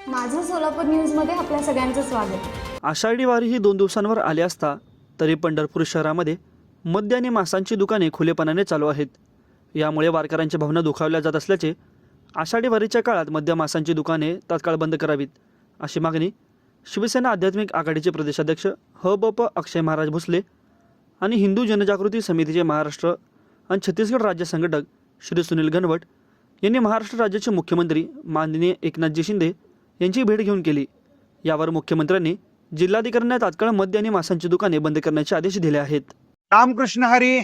सोलापूर न्यूजमध्ये आपल्या सगळ्यांचं स्वागत. आषाढी वारी ही दोन दिवसांवर आली असता तरी पंढरपूर शहरामध्ये मद्य आणि मांसांची दुकाने खुलेपणाने चालू आहेत. यामुळे वारकऱ्यांच्या भावना दुखावल्या जात असल्याचे आषाढी वारीच्या काळात मद्य मांसांची दुकाने तात्काळ बंद करावीत अशी मागणी शिवसेना आध्यात्मिक आघाडीचे प्रदेशाध्यक्ष ह ब प अक्षय महाराज भोसले आणि हिंदू जनजागृती समितीचे महाराष्ट्र आणि छत्तीसगड राज्य संघटक श्री सुनील घनवट यांनी महाराष्ट्र राज्याचे मुख्यमंत्री माननीय एकनाथजी शिंदे यांची भेट घेऊन केली. यावर मुख्यमंत्र्यांनी जिल्हाधिकाऱ्यांना तात्काळ मद्य आणि मांसांची दुकाने बंद करण्याचे आदेश दिले आहेत. रामकृष्ण हरी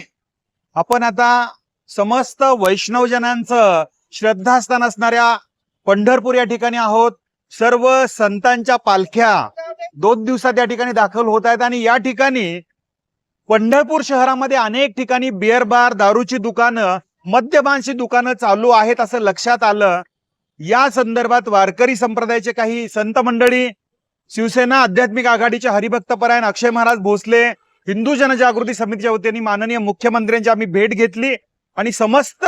आपण आता समस्त वैष्णवजनांचं श्रद्धास्थान असणाऱ्या पंढरपूर या ठिकाणी आहोत. सर्व संतांच्या पालख्या दोन दिवसात या ठिकाणी दाखल होत आहेत आणि या ठिकाणी पंढरपूर शहरामध्ये अनेक ठिकाणी बिअर बार दारूची दुकानं मद्यपानची दुकानं चालू आहेत असं लक्षात आलं. या संदर्भात वारकरी संप्रदायाचे काही संत मंडळी शिवसेना आध्यात्मिक आघाडीचे हरिभक्तपरायण अक्षय महाराज भोसले हिंदू जनजागृती समितीच्या वतीने माननीय मुख्यमंत्र्यांची आम्ही भेट घेतली आणि समस्त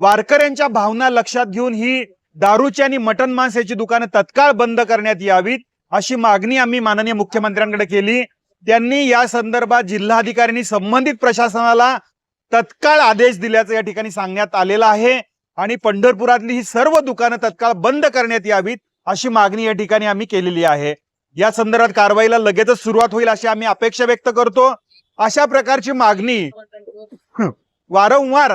वारकऱ्यांच्या भावना लक्षात घेऊन ही दारूची आणि मटन मांस याची दुकानं तत्काळ बंद करण्यात यावीत अशी मागणी आम्ही माननीय मुख्यमंत्र्यांकडे केली. त्यांनी या संदर्भात जिल्हाधिकाऱ्यांनी संबंधित प्रशासनाला तत्काळ आदेश दिल्याचं या ठिकाणी सांगण्यात आलेलं आहे. आणि पंढरपुरातली ही सर्व दुकानं तत्काळ बंद करण्यात यावीत अशी मागणी या ठिकाणी आम्ही केलेली आहे. या संदर्भात कारवाईला लगेचच सुरुवात होईल अशी आम्ही अपेक्षा व्यक्त करतो. अशा प्रकारची मागणी वारंवार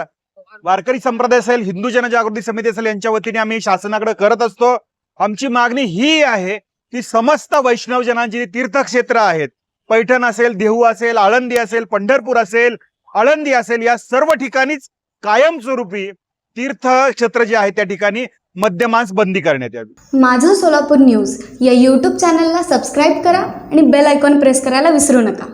वारकरी संप्रदाय असेल हिंदू जनजागृती समिती असेल यांच्या वतीने आम्ही शासनाकडे करत असतो. आमची मागणी ही आहे की समस्त वैष्णव जनांची तीर्थक्षेत्र आहेत पैठण असेल देहू असेल आळंदी असेल पंढरपूर असेल आळंदी असेल या सर्व ठिकाणीच कायमस्वरूपी तीर्थक्षेत्र जे आहे त्या ठिकाणी मध्यमांस बंदी करण्यात यावी. माझं सोलापूर न्यूज या यूट्यूब चॅनलला सबस्क्राईब करा आणि बेल आयकॉन प्रेस करायला विसरू नका.